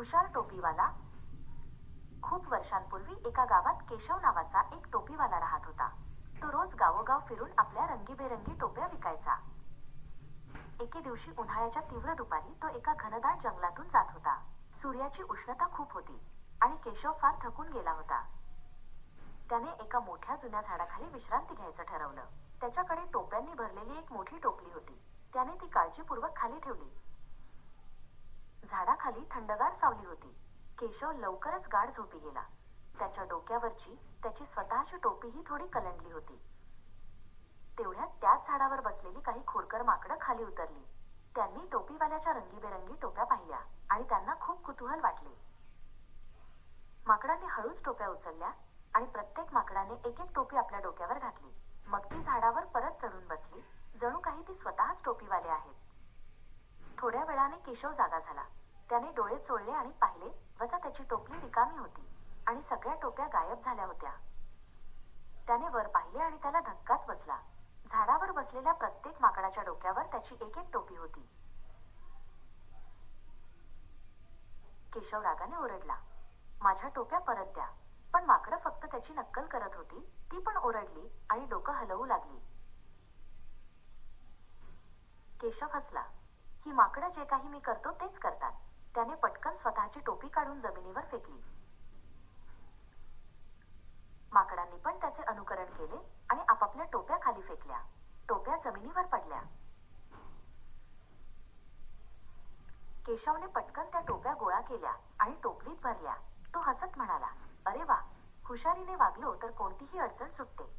हुशार टोपीवाला. खूप वर्षांपूर्वी एका गावात केशव नावाचा एक टोपीवाला राहत होता. तो रोज गावोगाव फिरून आपल्या रंगीबेरंगी टोप्या विकायचा. एके दिवशी उन्हाळ्याच्या तीव्र दुपारी तो एका घनदाट जंगलातून जात होता. सूर्याची उष्णता खूप होती आणि केशव फार थकून गेला होता. त्याने एका मोठ्या जुन्या झाडाखाली विश्रांती घ्यायचं ठरवलं. त्याच्याकडे टोप्यांनी भरलेली एक मोठी टोपली होती. त्याने ती काळजीपूर्वक खाली ठेवली. झाडाखाली थंडगार सावली होती. केशव लवकरच गाढ झोपी गेला. त्याच्या डोक्यावरची त्याची स्वतःची टोपीही थोडी कलंडली होती. तेवढ्यात त्याच झाडावर बसलेली काही खोडकर माकडं खाली उतरली. त्यांनी टोपीवाल्याच्या रंगीबेरंगी टोप्या पाहिल्या आणि त्यांना खूप कुतूहल वाटले. माकडांनी हळूच टोप्या उचलल्या आणि प्रत्येक माकडाने एक एक टोपी आपल्या डोक्यावर घातली. मग ती झाडावर परत चढून बसली. जणू काही ती स्वतःच टोपीवाले आहेत. थोड्या वेळाने केशव जागा झाला. त्याने डोळे चोळले आणि पाहिले. वजा त्याची टोपली रिकामी होती आणि सगळ्या टोप्या गायब झाल्या होत्या. त्याने वर पाहिले आणि त्याला धक्काच बसला. झाडावर बसलेल्या प्रत्येक माकडाच्या डोक्यावर त्याची एक एक टोपी होती. केशव रागाने ओरडला माझ्या टोप्या परत द्या पण माकडं फक्त त्याची नक्कल करत होती ती पण ओरडली आणि डोकं हलवू लागली. केशव हसला ही माकडं जे काही मी करतो तेच करतात. त्याने पटकन स्वतःची टोपी काढून जमिनीवर फेकली. माकडांनी पण त्याचे अनुकरण केले आणि आपापल्या टोप्या खाली फेकल्या. टोप्या जमिनीवर पडल्या. केशवने पटकन त्या टोप्या गोळा केल्या आणि टोपलीत भरल्या. तो हसत म्हणाला अरे वा हुशारीने वागलो तर कोणतीही अडचण सुटते.